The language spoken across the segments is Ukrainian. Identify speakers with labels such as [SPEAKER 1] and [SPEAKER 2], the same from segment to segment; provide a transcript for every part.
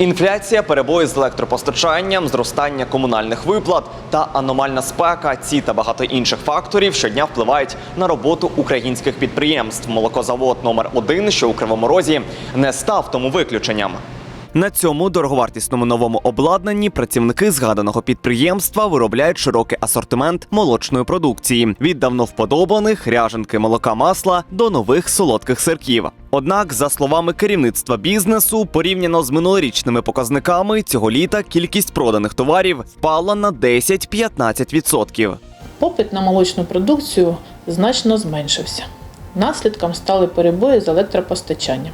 [SPEAKER 1] Інфляція, перебої з електропостачанням, зростання комунальних виплат та аномальна спека. Ці та багато інших факторів щодня впливають на роботу українських підприємств. Молокозавод номер 1 що у Кривому Розі, не став тому виключенням. На цьому дороговартісному новому обладнанні працівники згаданого підприємства виробляють широкий асортимент молочної продукції від давно вподобаних ряженки молока масла до нових солодких сирків. Однак, за словами керівництва бізнесу, порівняно з минулорічними показниками, цього літа кількість проданих товарів впала на 10-15%.
[SPEAKER 2] Попит на молочну продукцію значно зменшився. Наслідком стали перебої з електропостачанням,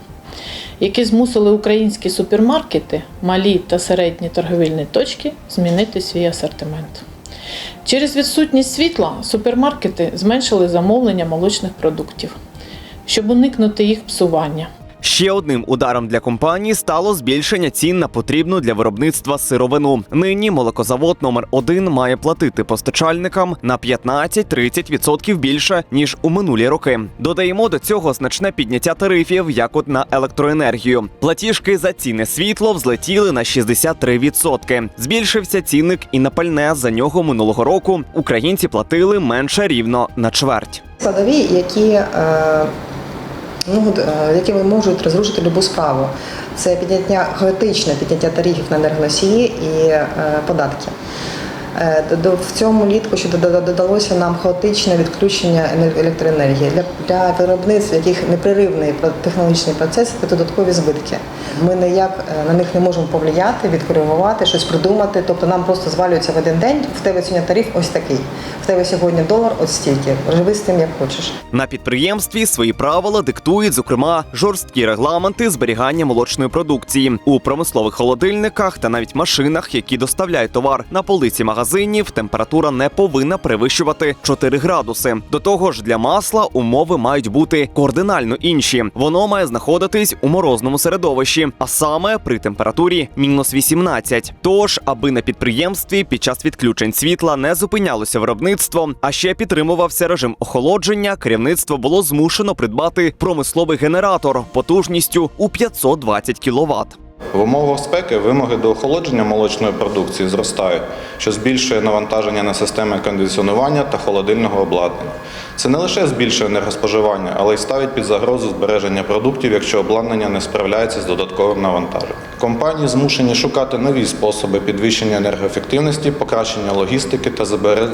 [SPEAKER 2] які змусили українські супермаркети, малі та середні торговельні точки змінити свій асортимент. Через відсутність світла супермаркети зменшили замовлення молочних продуктів, щоб уникнути їх псування.
[SPEAKER 1] Ще одним ударом для компанії стало збільшення цін на потрібну для виробництва сировину. Нині молокозавод номер 1 має платити постачальникам на 15-30% більше ніж у минулі роки. Додаємо до цього значне підняття тарифів, як от на електроенергію. Платіжки за ціни світло взлетіли на 63%. Збільшився цінник і на пальне. За нього минулого року українці платили менше рівно на чверть.
[SPEAKER 3] складові, які, е, ну, якими які можуть розрушити любу справу. Це підняття хаотичне підняття тарифів на енергоносії і е, податки. Е, В цьому літку ще додалося нам хаотичне відключення електроенергії. Для, для виробництв, яких непреривний технологічний процес, це додаткові збитки. Ми ніяк е, на них не можемо повлияти, відкоригувати, щось придумати. Тобто нам просто звалюється в один день. В тебе сьогодні тариф ось такий. В тебе сьогодні долар ось стільки. Живи з тим, як хочеш.
[SPEAKER 1] На підприємстві свої правила диктують, зокрема, жорсткі регламенти зберігання молочної продукції у промислових холодильниках та навіть машинах, які доставляють товар на полиці магазинів. Температура не повинна перевищувати 4 градуси. До того ж, для масла умови мають бути кардинально інші. Воно має знаходитись у морозному середовищі, а саме при температурі мінус 18. Тож, аби на підприємстві під час відключень світла не зупинялося виробництво, а ще підтримувався режим охолодження, керівництво було змушено придбати промисловий генератор потужністю у 520 кВт.
[SPEAKER 4] В умовах спеки вимоги до охолодження молочної продукції зростають, що збільшує навантаження на системи кондиціонування та холодильного обладнання. Це не лише збільшує енергоспоживання, але й ставить під загрозу збереження продуктів, якщо обладнання не справляється з додатковим навантаженням. Компанії змушені шукати нові способи підвищення енергоефективності, покращення логістики та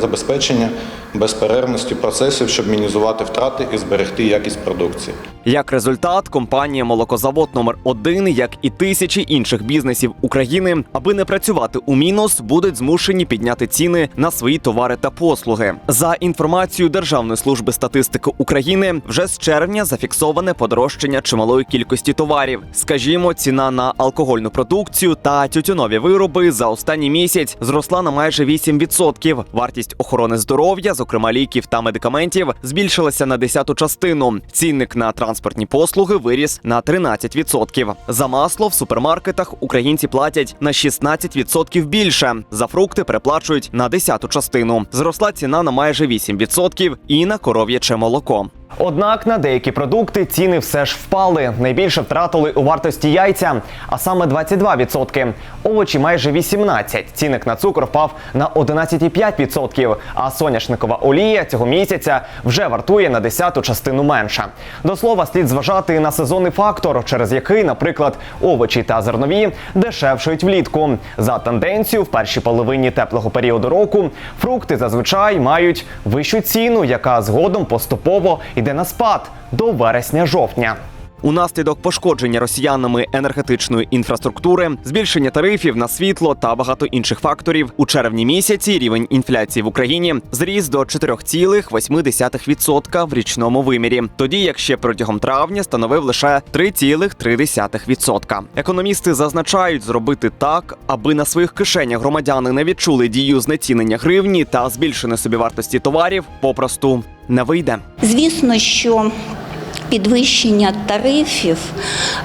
[SPEAKER 4] забезпечення безперервності процесів, щоб мінімізувати втрати і зберегти якість продукції.
[SPEAKER 1] Як результат, компанія Молокозавод номер 1 як і тисячі інших бізнесів України, аби не працювати у мінус, будуть змушені підняти ціни на свої товари та послуги. За інформацією Державної служби статистики України, вже з червня зафіксоване подорожчання чималої кількості товарів. Скажімо, ціна на алкогольну продукцію та тютюнові вироби за останній місяць зросла на майже 8%. Вартість охорони здоров'я, зокрема ліків та медикаментів, збільшилася на десяту частину. Цінник на транспортні послуги виріс на 13%. За масло в супермаркетах українці платять на 16% більше. За фрукти переплачують на десяту частину. Зросла ціна на майже 8% і на коров'яче молоко. Однак на деякі продукти ціни все ж впали. Найбільше втратили у вартості яйця, а саме 22%. Овочі майже 18%. Цінник на цукор впав на 11,5%. А соняшникова олія цього місяця вже вартує на десяту частину менше. До слова, слід зважати на сезонний фактор, через який, наприклад, овочі та зернові дешевшують влітку. За тенденцією, в першій половині теплого періоду року фрукти зазвичай мають вищу ціну, яка згодом поступово йде на спад до вересня-жовтня. Унаслідок пошкодження росіянами енергетичної інфраструктури, збільшення тарифів на світло та багато інших факторів у червні місяці рівень інфляції в Україні зріс до 4,8% в річному вимірі. Тоді як ще протягом травня становив лише 3,3%. Економісти зазначають зробити так, аби на своїх кишенях громадяни не відчули дію знецінення гривні та збільшення собівартості товарів, попросту не вийде.
[SPEAKER 5] Звісно, що підвищення тарифів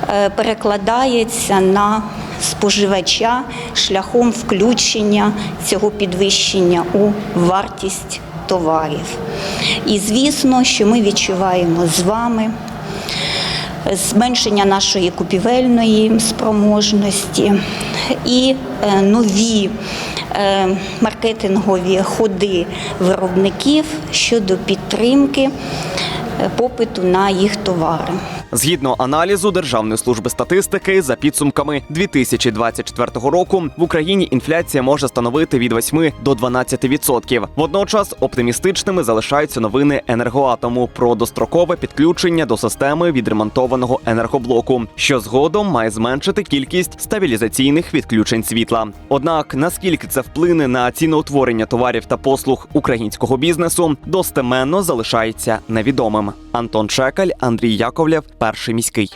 [SPEAKER 5] е, перекладається на споживача шляхом включення цього підвищення у вартість товарів. І звісно, що ми відчуваємо з вами зменшення нашої купівельної спроможності і е, нові е, маркетингові ходи виробників щодо підтримки попиту на їх товари.
[SPEAKER 1] Згідно аналізу Державної служби статистики, за підсумками 2024 року в Україні інфляція може становити від 8 до 12%. Водночас оптимістичними залишаються новини енергоатому про дострокове підключення до системи відремонтованого енергоблоку, що згодом має зменшити кількість стабілізаційних відключень світла. Однак наскільки це вплине на ціноутворення товарів та послуг українського бізнесу, достеменно залишається невідомим. Антон Шекаль, Андрій Яковлєв, перший міський.